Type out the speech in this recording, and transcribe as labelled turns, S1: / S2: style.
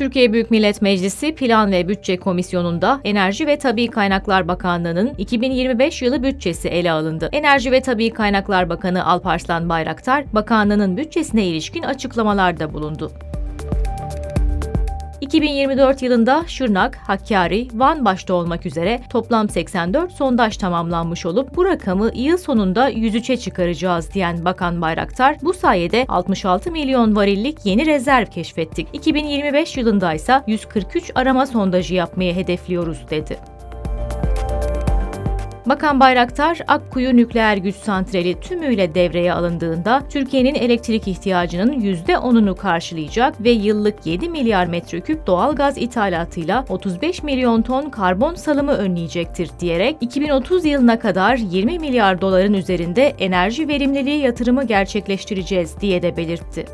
S1: Türkiye Büyük Millet Meclisi Plan ve Bütçe Komisyonu'nda Enerji ve Tabi Kaynaklar Bakanlığı'nın 2025 yılı bütçesi ele alındı. Enerji ve Tabi Kaynaklar Bakanı Alparslan Bayraktar, bakanlığının bütçesine ilişkin açıklamalarda bulundu. 2024 yılında Şırnak, Hakkari, Van başta olmak üzere toplam 84 sondaj tamamlanmış olup bu rakamı yıl sonunda 103'e çıkaracağız diyen Bakan Bayraktar, bu sayede 66 milyon varillik yeni rezerv keşfettik. 2025 yılında ise 143 arama sondajı yapmayı hedefliyoruz dedi. Bakan Bayraktar, Akkuyu Nükleer Güç Santrali tümüyle devreye alındığında Türkiye'nin elektrik ihtiyacının %10'unu karşılayacak ve yıllık 7 milyar metreküp doğal gaz ithalatıyla 35 milyon ton karbon salımı önleyecektir diyerek 2030 yılına kadar 20 milyar doların üzerinde enerji verimliliği yatırımı gerçekleştireceğiz diye de belirtti.